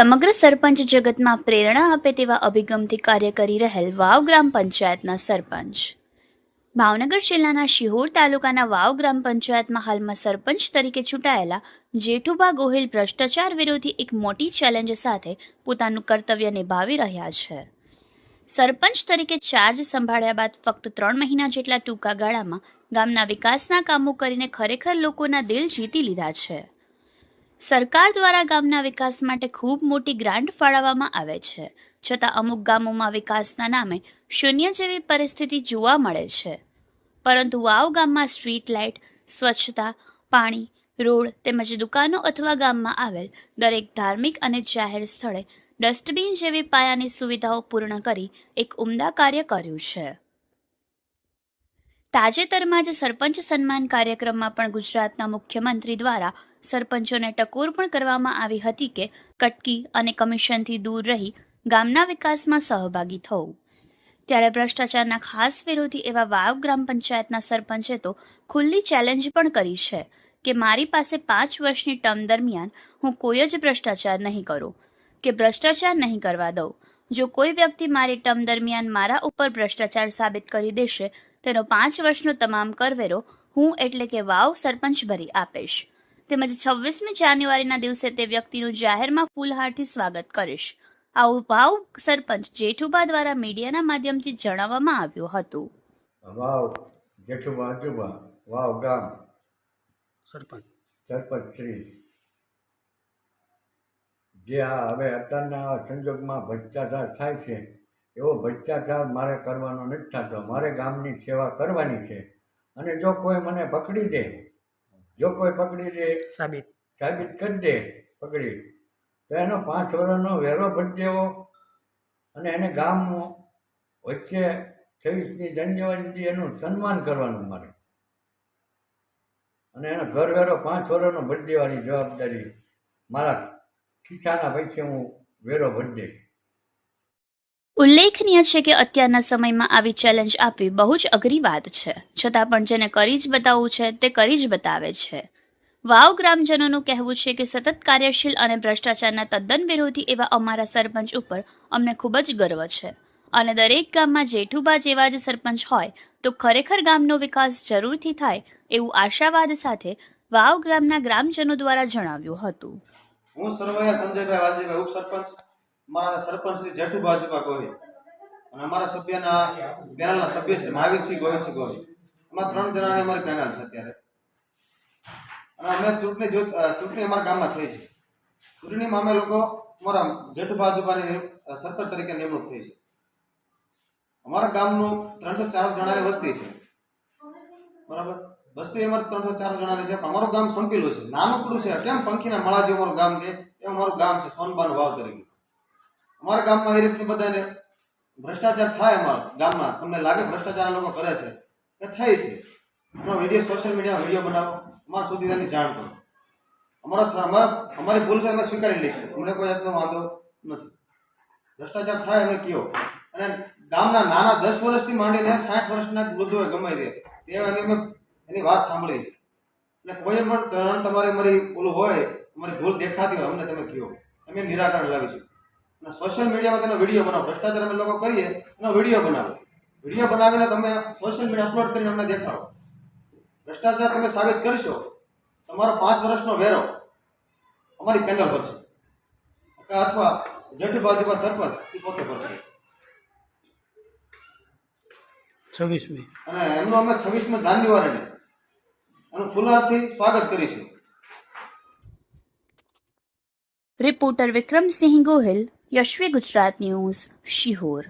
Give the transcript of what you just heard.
સમગ્ર સરપંચ જગતમાં પ્રેરણા આપે તેવા અભિગમથી કાર્ય કરી રહેલ વાવ ગ્રામ પંચાયતના સરપંચ. ભાવનગર જિલ્લાના શિહોર તાલુકાના વાવ ગ્રામ પંચાયતમાં હાલમાં સરપંચ તરીકે ચૂંટાયેલા જેઠુભા ગોહિલ ભ્રષ્ટાચાર વિરોધી એક મોટી ચેલેન્જ સાથે પોતાનું કર્તવ્ય નિભાવી રહ્યા છે. સરપંચ તરીકે ચાર્જ સંભાળ્યા બાદ ફક્ત ત્રણ મહિના જેટલા ટૂંકા ગાળામાં ગામના વિકાસના કામો કરીને ખરેખર લોકોના દિલ જીતી લીધા છે. સરકાર દ્વારા ગામના વિકાસ માટે ખૂબ મોટી ગ્રાન્ટ ફાળવવામાં આવે છે, છતાં અમુક ગામોમાં વિકાસના નામે શૂન્ય જેવી પરિસ્થિતિ જોવા મળે છે. પરંતુ વાવ ગામમાં સ્ટ્રીટ લાઇટ, સ્વચ્છતા, પાણી, રોડ તેમજ દુકાનો અથવા ગામમાં આવેલ દરેક ધાર્મિક અને જાહેર સ્થળે ડસ્ટબિન જેવી પાયાની સુવિધાઓ પૂર્ણ કરી એક ઉમદા કાર્ય કર્યું છે. તાજેતરમાં જ સરપંચ સન્માન કાર્યક્રમમાં પણ ગુજરાતના મુખ્યમંત્રી દ્વારા સરપંચોને ટકોર પણ કરવામાં આવી હતી કે કટકી અને કમિશનથી દૂર રહી ગામના વિકાસમાં સહભાગી થવું. ત્યારે ભ્રષ્ટાચારના ખાસ વિરોધી એવા વાવ ગ્રામ પંચાયતના સરપંચે તો ખુલ્લી ચેલેન્જ પણ કરી છે કે મારી પાસે પાંચ વર્ષની ટર્મ દરમિયાન હું કોઈ જ ભ્રષ્ટાચાર નહીં કરું, કે ભ્રષ્ટાચાર નહીં કરવા દઉં. જો કોઈ વ્યક્તિ મારી ટર્મ દરમિયાન મારા ઉપર ભ્રષ્ટાચાર સાબિત કરી દેશે, તેનો પાંચ વર્ષનો તમામ કરવેરો હું એટલે કે વાવ સરપંચ ભરી આપીશ. તેમજ છવ્વીસમી જાન્યુઆરીના દિવસે તે વ્યક્તિનું જાહેરમાં ફૂલહારથી સ્વાગત કરીશ. આવું ભાવ સરપંચ જેઠુબા દ્વારા મીડિયાના માધ્યમથી જણાવવામાં આવ્યું હતું. વાવ જેઠુબા આજુબા વાવ ગામ. સરપંચ. સરપંચ શ્રી. જે આ હવે અત્યારના સંજોગમાં ભ્રષ્ટાચાર થાય છે એવો ભ્રષ્ટાચાર મારે કરવાનો નથી થતો. મારે ગામની સેવા કરવાની છે. અને જો કોઈ મને પકડી દે જો કોઈ પકડી દે સાબિત. સાબિત કરી દે પકડી. તો એનો પાંચ વર્ષનો વેરો ભરી દેવો અને એને ગામ વચ્ચે છવ્વીસમી જાન્યુઆરીથી એનું સન્માન કરવાનું મારે. અને એનો ઘર વેરો પાંચ વર્ષનો ભરી દેવાની જવાબદારી મારા ખિસ્સાના પૈસે હું વેરો ભરી દઈશ. ઉલ્લેખનીય છે કે અત્યારના સમયમાં આવી ચેલેન્જ આપવી બહુ જ અઘરી વાત છે. છતાં પણ જેને કરી જ બતાવવું છે, તે કરી જ બતાવે છે. વાવ ગ્રામજનોનું કહેવું છે કે સતત કાર્યશીલ અને ભ્રષ્ટાચારના તદ્દન વિરોધી એવા અમારા સરપંચ ઉપર અમને ખૂબ જ ગર્વ છે. અને દરેક ગામમાં જેઠુબા જેવા જ સરપંચ હોય, તો ખરેખર ગામનો વિકાસ જરૂરથી થાય એવું આશાવાદ સાથે વાવ ગામના ગ્રામજનો દ્વારા જણાવ્યું હતું. હું સંજયભાઈ ઉપસરપંચ. મારા સરપંચ શ્રી જેઠુભા આજુબા ગોહિલ અને અમારા સભ્યના પેનલના સભ્ય છે મહાવીરસિંહ ગોવિંદસિંહ ગોહિલ. અમારા ત્રણ જણાની અમારી પેનલ છે અત્યારે. અને અમે ચૂંટણી જો ચૂંટણી અમારા ગામમાં થઈ છે. ચૂંટણીમાં અમે લોકો અમારા જેઠુ આજુબાની સરપંચ તરીકે નિમણૂક થઈ છે. અમારા ગામનું ત્રણસો ચાર જણાની વસ્તી છે. બરાબર? વસ્તી અમારે ત્રણસો ચાર જણાની છે. પણ અમારું ગામ સંપીલું છે. નાનકડું છે. કેમ? પંખીના માળા જે અમારું ગામ છે. એ અમારું ગામ છે સોનબાનું વાવ તરીકે. અમારા ગામમાં એ રીતની બધાને ભ્રષ્ટાચાર થાય અમારા ગામમાં. તમને લાગે ભ્રષ્ટાચાર લોકો કરે છે? એ થાય છે. એનો વીડિયો સોશિયલ મીડિયામાં વીડિયો બનાવો. અમારા સુધી તેની જાણ કરો. અમારા અમારા, અમારી ભૂલ છે અમે સ્વીકારી લઈશું. અમને કોઈ જાતનો વાંધો નથી. ભ્રષ્ટાચાર થાય અમે કયો. અને ગામના નાના દસ વર્ષથી માંડીને સાઠ વર્ષના વૃદ્ધોએ ગમાઈ દે. તે એની અમે, એની વાત સાંભળી છે. એટલે કોઈ પણ તરણ તમારે મારી ઓલું હોય અમારી ભૂલ દેખાતી હોય, અમને તમે કહો અમે નિરાકરણ લાવીશું. અને સોશિયલ મીડિયામાં તેનો વીડિયો બનાવો. ભ્રષ્ટાચાર અમે લોકો કરીએ એનો વીડિયો બનાવો. વીડિયો બનાવીને તમે સોશિયલ મીડિયા અપલોડ કરીને અમને દેખાડો. ભ્રષ્ટાચાર તમે સાબિત કરશો તમારો પાંચ વર્ષનો વેરો અમારી પેનલ ભરશે અથવા જઠ ભાજપા સરપંચ એ પોતે ભરશે છવ્વીસમી. અને એમનું અમે છવ્વીસમી જાન્યુઆરીને એનું ફુલારથી સ્વાગત કરીશું. Reporter Vikramsinh Gohil Yashvi Gujarat news Sihor